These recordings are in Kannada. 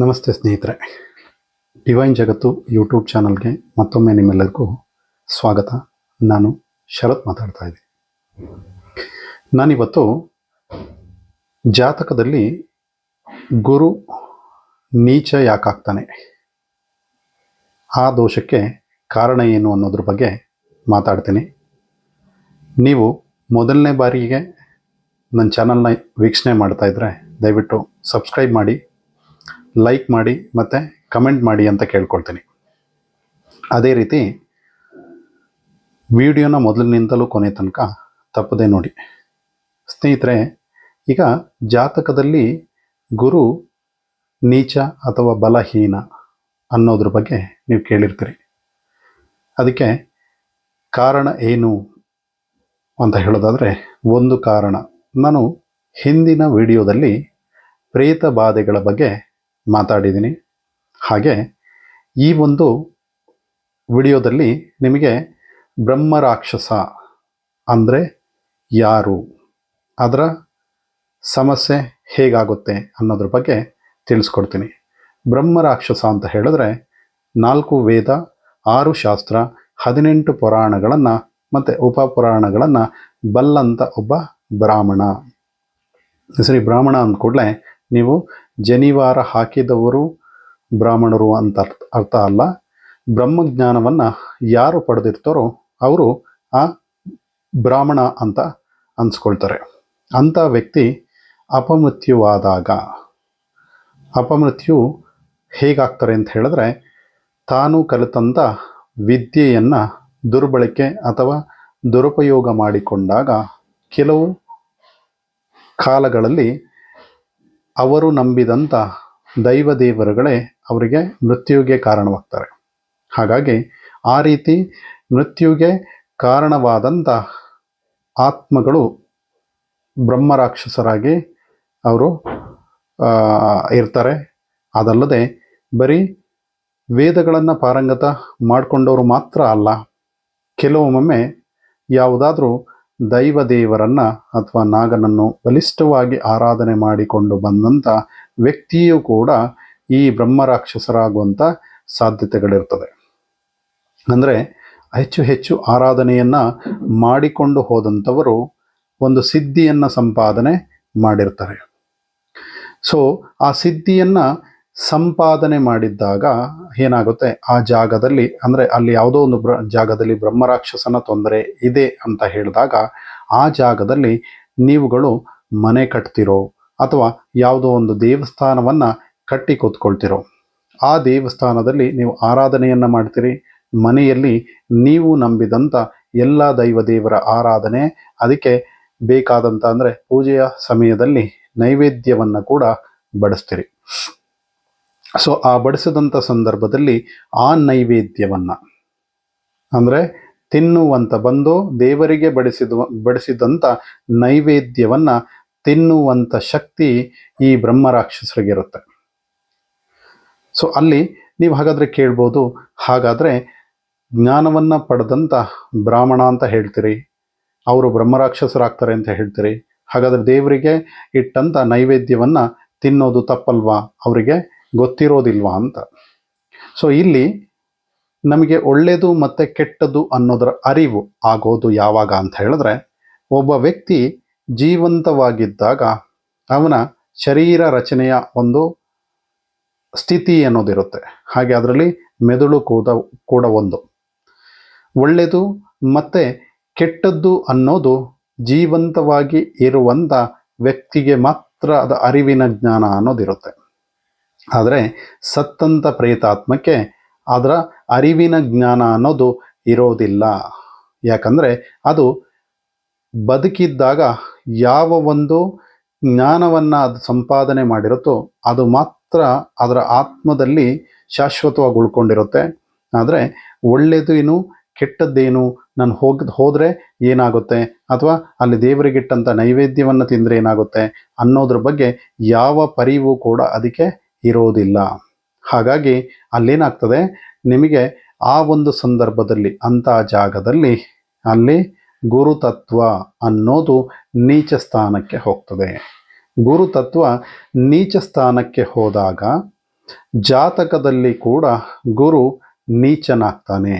ನಮಸ್ತೆ ಸ್ನೇಹಿತರೆ. ಡಿವೈನ್ ಜಗತ್ತು ಯೂಟ್ಯೂಬ್ ಚಾನಲ್ಗೆ ಮತ್ತೊಮ್ಮೆ ನಿಮ್ಮೆಲ್ಲರಿಗೂ ಸ್ವಾಗತ. ನಾನು ಶರತ್ ಮಾತಾಡ್ತಾ ಇದ್ದೀನಿ. ನಾನಿವತ್ತು ಜಾತಕದಲ್ಲಿ ಗುರು ನೀಚ ಯಾಕಾಗ್ತಾನೆ? ಆ ದೋಷಕ್ಕೆ ಕಾರಣ ಏನು ಅನ್ನೋದ್ರ ಬಗ್ಗೆ ಮಾತಾಡ್ತೀನಿ. ನೀವು ಮೊದಲನೇ ಬಾರಿಗೆ ನನ್ನ ಚಾನಲ್ನ ವೀಕ್ಷಣೆ ಮಾಡ್ತಾಯಿದ್ರೆ ದಯವಿಟ್ಟು ಸಬ್ಸ್ಕ್ರೈಬ್ ಮಾಡಿ ಲೈಕ್ ಮಾಡಿ ಮತ್ತು ಕಮೆಂಟ್ ಮಾಡಿ ಅಂತ ಕೇಳ್ಕೊಳ್ತೀನಿ. ಅದೇ ರೀತಿ ವಿಡಿಯೋನ ಮೊದಲಿನಿಂದಲೂ ಕೊನೆ ತನಕ ತಪ್ಪದೆ ನೋಡಿ. ಸ್ನೇಹಿತರೆ, ಈಗ ಜಾತಕದಲ್ಲಿ ಗುರು ನೀಚ ಅಥವಾ ಬಲಹೀನ ಅನ್ನೋದ್ರ ಬಗ್ಗೆ ನೀವು ಕೇಳಿರ್ತೀರಿ. ಅದಕ್ಕೆ ಕಾರಣ ಏನು ಅಂತ ಹೇಳೋದಾದರೆ ಒಂದು ಕಾರಣ. ನಾನು ಹಿಂದಿನ ವಿಡಿಯೋದಲ್ಲಿ ಪ್ರೇತ ಬಾಧೆಗಳ ಬಗ್ಗೆ ಮಾತಾಡಿದ್ದೀನಿ. ಹಾಗೆ ಈ ಒಂದು ವಿಡಿಯೋದಲ್ಲಿ ನಿಮಗೆ ಬ್ರಹ್ಮರಾಕ್ಷಸ ಅಂದರೆ ಯಾರು, ಅದರ ಸಮಸ್ಯೆ ಹೇಗಾಗುತ್ತೆ ಅನ್ನೋದ್ರ ಬಗ್ಗೆ ತಿಳಿಸ್ಕೊಡ್ತೀನಿ. ಬ್ರಹ್ಮ ರಾಕ್ಷಸ ಅಂತ ಹೇಳಿದ್ರೆ ನಾಲ್ಕು ವೇದ, ಆರು ಶಾಸ್ತ್ರ, ಹದಿನೆಂಟು ಪುರಾಣಗಳನ್ನು ಮತ್ತು ಉಪಪುರಾಣಗಳನ್ನು ಬಲ್ಲಂತ ಒಬ್ಬ ಬ್ರಾಹ್ಮಣ. ಸರಿ ಬ್ರಾಹ್ಮಣ ಅಂದ ಕೂಡಲೇ ನೀವು ಜನಿವಾರ ಹಾಕಿದವರು ಬ್ರಾಹ್ಮಣರು ಅಂತ ಅರ್ಥ ಅಲ್ಲ. ಬ್ರಹ್ಮಜ್ಞಾನವನ್ನು ಯಾರು ಪಡೆದಿರ್ತಾರೋ ಅವರು ಆ ಬ್ರಾಹ್ಮಣ ಅಂತ ಅನ್ಸ್ಕೊಳ್ತಾರೆ. ಅಂಥ ವ್ಯಕ್ತಿ ಅಪಮೃತ್ಯುವಾದಾಗ, ಅಪಮೃತ್ಯು ಹೇಗಾಗ್ತಾರೆ ಅಂತ ಹೇಳಿದ್ರೆ ತಾನು ಕಲಿತಂಥ ವಿದ್ಯೆಯನ್ನು ದುರ್ಬಳಕೆ ಅಥವಾ ದುರುಪಯೋಗ ಮಾಡಿಕೊಂಡಾಗ ಕೆಲವು ಕಾಲಗಳಲ್ಲಿ ಅವರು ನಂಬಿದಂಥ ದೈವ ದೇವರುಗಳೇ ಅವರಿಗೆ ಮೃತ್ಯುಗೆ ಕಾರಣವಾಗ್ತಾರೆ. ಹಾಗಾಗಿ ಆ ರೀತಿ ಮೃತ್ಯುಗೆ ಕಾರಣವಾದಂಥ ಆತ್ಮಗಳು ಬ್ರಹ್ಮರಾಕ್ಷಸರಾಗಿ ಅವರು ಇರ್ತಾರೆ. ಅದಲ್ಲದೆ ಬರೀ ವೇದಗಳನ್ನು ಪಾರಂಗತ ಮಾಡಿಕೊಂಡವರು ಮಾತ್ರ ಅಲ್ಲ ಕೆಲವೊಮ್ಮೆ ಯಾವುದಾದ್ರೂ ದೈವ ದೇವರನ್ನು ಅಥವಾ ನಾಗನನ್ನು ಬಲಿಷ್ಠವಾಗಿ ಆರಾಧನೆ ಮಾಡಿಕೊಂಡು ಬಂದಂಥ ವ್ಯಕ್ತಿಯೂ ಕೂಡ ಈ ಬ್ರಹ್ಮರಾಕ್ಷಸರಾಗುವಂಥ ಸಾಧ್ಯತೆಗಳಿರ್ತದೆ ಅಂದರೆ ಹೆಚ್ಚು ಹೆಚ್ಚು ಆರಾಧನೆಯನ್ನು ಮಾಡಿಕೊಂಡು ಹೋದಂಥವರು ಒಂದು ಸಿದ್ಧಿಯನ್ನು ಸಂಪಾದನೆ ಮಾಡಿರ್ತಾರೆ. ಸೊ ಆ ಸಿದ್ಧಿಯನ್ನು ಸಂಪಾದನೆ ಮಾಡಿದ್ದಾಗ ಏನಾಗುತ್ತೆ? ಆ ಜಾಗದಲ್ಲಿ, ಅಂದರೆ ಅಲ್ಲಿ ಯಾವುದೋ ಒಂದು ಬ್ರ, ಜಾಗದಲ್ಲಿ ಬ್ರಹ್ಮರಾಕ್ಷಸನ ತೊಂದರೆ ಇದೆ ಅಂತ ಹೇಳಿದಾಗ, ಆ ಜಾಗದಲ್ಲಿ ನೀವುಗಳು ಮನೆ ಕಟ್ತಿರೋ ಅಥವಾ ಯಾವುದೋ ಒಂದು ದೇವಸ್ಥಾನವನ್ನು ಕಟ್ಟಿ ಕೂತ್ಕೊಳ್ತಿರೋ ಆ ದೇವಸ್ಥಾನದಲ್ಲಿ ನೀವು ಆರಾಧನೆಯನ್ನು ಮಾಡ್ತೀರಿ. ಮನೆಯಲ್ಲಿ ನೀವು ನಂಬಿದಂಥ ಎಲ್ಲ ದೈವ ದೇವರ ಆರಾಧನೆ, ಅದಕ್ಕೆ ಬೇಕಾದಂಥ ಅಂದರೆ ಪೂಜೆಯ ಸಮಯದಲ್ಲಿ ನೈವೇದ್ಯವನ್ನು ಕೂಡ ಬಡಿಸ್ತೀರಿ. ಸೊ ಆ ಬಡಿಸಿದಂಥ ಸಂದರ್ಭದಲ್ಲಿ ಆ ನೈವೇದ್ಯವನ್ನು, ಅಂದರೆ ತಿನ್ನುವಂತ ಬಂದು ದೇವರಿಗೆ ಬಡಿಸಿದ ಬಡಿಸಿದಂಥ ನೈವೇದ್ಯವನ್ನು ತಿನ್ನುವಂಥ ಶಕ್ತಿ ಈ ಬ್ರಹ್ಮರಾಕ್ಷಸರಿಗಿರುತ್ತೆ. ಸೊ ಅಲ್ಲಿ ನೀವು ಹಾಗಾದರೆ ಕೇಳ್ಬೋದು, ಹಾಗಾದರೆ ಜ್ಞಾನವನ್ನು ಪಡೆದಂಥ ಬ್ರಾಹ್ಮಣ ಅಂತ ಹೇಳ್ತೀರಿ, ಅವರು ಬ್ರಹ್ಮರಾಕ್ಷಸರಾಗ್ತಾರೆ ಅಂತ ಹೇಳ್ತೀರಿ, ಹಾಗಾದರೆ ದೇವರಿಗೆ ಇಟ್ಟಂಥ ನೈವೇದ್ಯವನ್ನು ತಿನ್ನೋದು ತಪ್ಪಲ್ವಾ, ಅವರಿಗೆ ಗೊತ್ತಿರೋದಿಲ್ವಾ ಅಂತ. ಸೊ ಇಲ್ಲಿ ನಮಗೆ ಒಳ್ಳೆಯದು ಮತ್ತು ಕೆಟ್ಟದ್ದು ಅನ್ನೋದರ ಅರಿವು ಆಗೋದು ಯಾವಾಗ ಅಂತ ಹೇಳಿದ್ರೆ, ಒಬ್ಬ ವ್ಯಕ್ತಿ ಜೀವಂತವಾಗಿದ್ದಾಗ ಅವನ ಶರೀರ ರಚನೆಯ ಒಂದು ಸ್ಥಿತಿ ಅನ್ನೋದಿರುತ್ತೆ. ಹಾಗೆ ಅದರಲ್ಲಿ ಮೆದುಳು ಕೂಡ ಕೂಡ ಒಂದು. ಒಳ್ಳೆಯದು ಮತ್ತು ಕೆಟ್ಟದ್ದು ಅನ್ನೋದು ಜೀವಂತವಾಗಿ ಇರುವಂಥ ವ್ಯಕ್ತಿಗೆ ಮಾತ್ರ ಅದ ಅರಿವಿನ ಜ್ಞಾನ ಅನ್ನೋದಿರುತ್ತೆ. ಆದರೆ ಸತ್ತಂತ ಪ್ರೇತಾತ್ಮಕ್ಕೆ ಅದರ ಅರಿವಿನ ಜ್ಞಾನ ಅನ್ನೋದು ಇರೋದಿಲ್ಲ. ಯಾಕಂದರೆ ಅದು ಬದುಕಿದ್ದಾಗ ಯಾವ ಒಂದು ಜ್ಞಾನವನ್ನು ಅದು ಸಂಪಾದನೆ ಮಾಡಿರುತ್ತೋ ಅದು ಮಾತ್ರ ಅದರ ಆತ್ಮದಲ್ಲಿ ಶಾಶ್ವತವಾಗಿ ಉಳ್ಕೊಂಡಿರುತ್ತೆ ಆದರೆ ಒಳ್ಳೆಯದೇನು ಕೆಟ್ಟದ್ದೇನು, ನಾನು ಹೋಗ್, ಹೋದರೆ ಏನಾಗುತ್ತೆ? ಅಥವಾ ಅಲ್ಲಿ ದೇವರಿಗಿಟ್ಟಂಥ ನೈವೇದ್ಯವನ್ನು ತಿಂದರೆ ಏನಾಗುತ್ತೆ ಅನ್ನೋದ್ರ ಬಗ್ಗೆ ಯಾವ ಪರಿವು ಕೂಡ ಅದಕ್ಕೆ ಇರೋದಿಲ್ಲ. ಹಾಗಾಗಿ ಅಲ್ಲೇನಾಗ್ತದೆ? ನಿಮಗೆ ಆ ಒಂದು ಸಂದರ್ಭದಲ್ಲಿ, ಅಂಥ ಜಾಗದಲ್ಲಿ ಅಲ್ಲಿ ಗುರುತತ್ವ ಅನ್ನೋದು ನೀಚ ಸ್ಥಾನಕ್ಕೆ ಹೋಗ್ತದೆ. ಗುರುತತ್ವ ನೀಚ ಸ್ಥಾನಕ್ಕೆ ಹೋದಾಗ ಜಾತಕದಲ್ಲಿ ಕೂಡ ಗುರು ನೀಚನಾಗ್ತಾನೆ.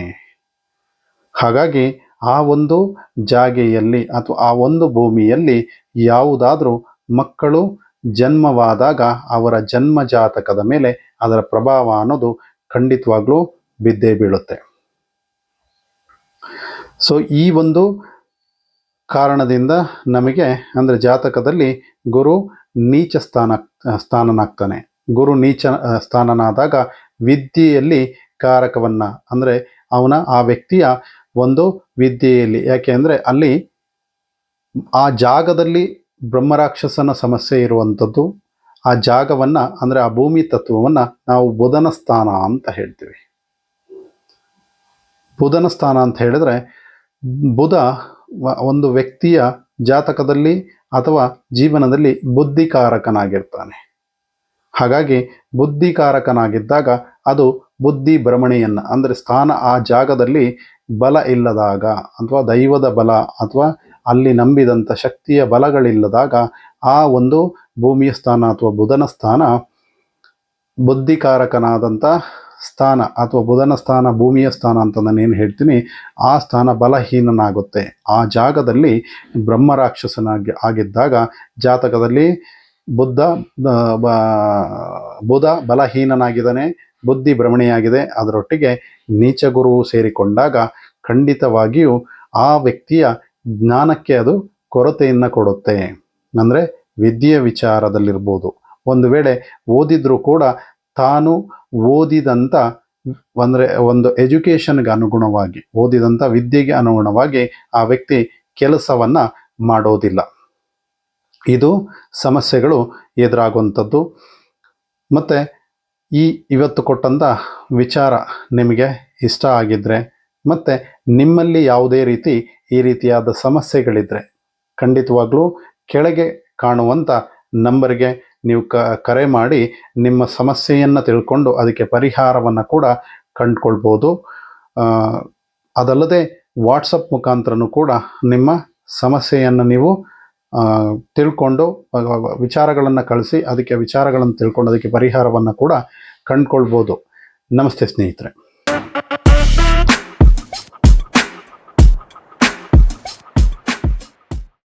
ಹಾಗಾಗಿ ಆ ಒಂದು ಜಾಗೆಯಲ್ಲಿ ಅಥವಾ ಆ ಒಂದು ಭೂಮಿಯಲ್ಲಿ ಯಾವುದಾದರೂ ಮಕ್ಕಳು ಜನ್ಮವಾದಾಗ ಅವರ ಜನ್ಮ ಜಾತಕದ ಮೇಲೆ ಅದರ ಪ್ರಭಾವ ಅನ್ನೋದು ಖಂಡಿತವಾಗ್ಲೂ ಬಿದ್ದೇ ಬೀಳುತ್ತೆ. ಸೊ ಈ ಒಂದು ಕಾರಣದಿಂದ ನಮಗೆ ಅಂದರೆ ಜಾತಕದಲ್ಲಿ ಗುರು ನೀಚ ಸ್ಥಾನ, ಸ್ಥಾನನಾಗ್ತಾನೆ. ಗುರು ನೀಚ ಸ್ಥಾನನಾದಾಗ ವಿದ್ಯೆಯಲ್ಲಿ ಕಾರಕವನ್ನ ಅಂದರೆ ಅವನ, ಆ ವ್ಯಕ್ತಿಯ ಒಂದು ವಿದ್ಯೆಯಲ್ಲಿ. ಯಾಕೆ ಅಂದರೆ ಅಲ್ಲಿ ಆ ಜಾಗದಲ್ಲಿ ಬ್ರಹ್ಮರಾಕ್ಷಸನ ಸಮಸ್ಯೆ ಇರುವಂಥದ್ದು, ಆ ಜಾಗವನ್ನು, ಅಂದರೆ ಆ ಭೂಮಿ ತತ್ವವನ್ನು ನಾವು ಬುಧನ ಸ್ಥಾನ ಅಂತ ಹೇಳ್ತೀವಿ. ಬುಧನ ಸ್ಥಾನ ಅಂತ ಹೇಳಿದ್ರೆ, ಬುಧ ಒಂದು ವ್ಯಕ್ತಿಯ ಜಾತಕದಲ್ಲಿ ಅಥವಾ ಜೀವನದಲ್ಲಿ ಬುದ್ಧಿಕಾರಕನಾಗಿರ್ತಾನೆ. ಹಾಗಾಗಿ ಬುದ್ಧಿಕಾರಕನಾಗಿದ್ದಾಗ ಅದು ಬುದ್ಧಿ ಭ್ರಮಣೆಯನ್ನು, ಅಂದರೆ ಸ್ಥಾನ ಆ ಜಾಗದಲ್ಲಿ ಬಲ ಇಲ್ಲದಾಗ, ಅಥವಾ ದೈವದ ಬಲ, ಅಥವಾ ಅಲ್ಲಿ ನಂಬಿದಂಥ ಶಕ್ತಿಯ ಬಲಗಳಿಲ್ಲದಾಗ ಆ ಒಂದು ಭೂಮಿಯ ಸ್ಥಾನ ಅಥವಾ ಬುಧನ ಸ್ಥಾನ ಬುದ್ಧಿಕಾರಕನಾದಂಥ ಸ್ಥಾನ ಅಥವಾ ಬುಧನ ಸ್ಥಾನ ಭೂಮಿಯ ಸ್ಥಾನ ಅಂತ ನಾನು ಏನು ಹೇಳ್ತೀನಿ, ಆ ಸ್ಥಾನ ಬಲಹೀನನಾಗುತ್ತೆ. ಆ ಜಾಗದಲ್ಲಿ ಬ್ರಹ್ಮರಾಕ್ಷಸನಾಗಿ ಆಗಿದ್ದಾಗ ಜಾತಕದಲ್ಲಿ ಬುದ್ಧ ಬುಧ ಬಲಹೀನನಾಗಿದ್ದಾನೆ, ಬುದ್ಧಿ ಭ್ರಮಣೆಯಾಗಿದೆ. ಅದರೊಟ್ಟಿಗೆ ನೀಚ ಸೇರಿಕೊಂಡಾಗ ಖಂಡಿತವಾಗಿಯೂ ಆ ವ್ಯಕ್ತಿಯ ಜ್ಞಾನಕ್ಕೆ ಅದು ಕೊರತೆಯನ್ನು ಕೊಡುತ್ತೆ. ಅಂದರೆ ವಿದ್ಯೆಯ ವಿಚಾರದಲ್ಲಿರ್ಬೋದು. ಒಂದು ವೇಳೆ ಓದಿದರೂ ಕೂಡ ತಾನು ಓದಿದಂಥ ಅಂದರೆ ಒಂದು ಎಜುಕೇಷನ್ಗೆ ಅನುಗುಣವಾಗಿ ಓದಿದಂಥ ವಿದ್ಯೆಗೆ ಅನುಗುಣವಾಗಿ ಆ ವ್ಯಕ್ತಿ ಕೆಲಸವನ್ನು ಮಾಡೋದಿಲ್ಲ. ಇದು ಸಮಸ್ಯೆಗಳು ಎದುರಾಗುವಂಥದ್ದು. ಮತ್ತು ಈ ಇವತ್ತು ಕೊಟ್ಟಂಥ ವಿಚಾರ ನಿಮಗೆ ಇಷ್ಟ ಆಗಿದ್ದರೆ ಮತ್ತು ನಿಮ್ಮಲ್ಲಿ ಯಾವುದೇ ರೀತಿ ಈ ರೀತಿಯಾದ ಸಮಸ್ಯೆಗಳಿದ್ದರೆ ಖಂಡಿತವಾಗ್ಲೂ ಕೆಳಗೆ ಕಾಣುವಂಥ ನಂಬರ್ಗೆ ನೀವು ಕ, ಕರೆ ಮಾಡಿ ನಿಮ್ಮ ಸಮಸ್ಯೆಯನ್ನು ತಿಳ್ಕೊಂಡು ಅದಕ್ಕೆ ಪರಿಹಾರವನ್ನು ಕೂಡ ಕಂಡುಕೊಳ್ಬೋದು. ಅದಲ್ಲದೆ ವಾಟ್ಸಪ್ ಮುಖಾಂತರನೂ ಕೂಡ ನಿಮ್ಮ ಸಮಸ್ಯೆಯನ್ನು ನೀವು ತಿಳ್ಕೊಂಡು ವಿಚಾರಗಳನ್ನು ಕಳಿಸಿ, ಅದಕ್ಕೆ ವಿಚಾರಗಳನ್ನು ತಿಳ್ಕೊಂಡು ಅದಕ್ಕೆ ಪರಿಹಾರವನ್ನು ಕೂಡ ಕಂಡುಕೊಳ್ಬೋದು. ನಮಸ್ತೆ ಸ್ನೇಹಿತರೆ.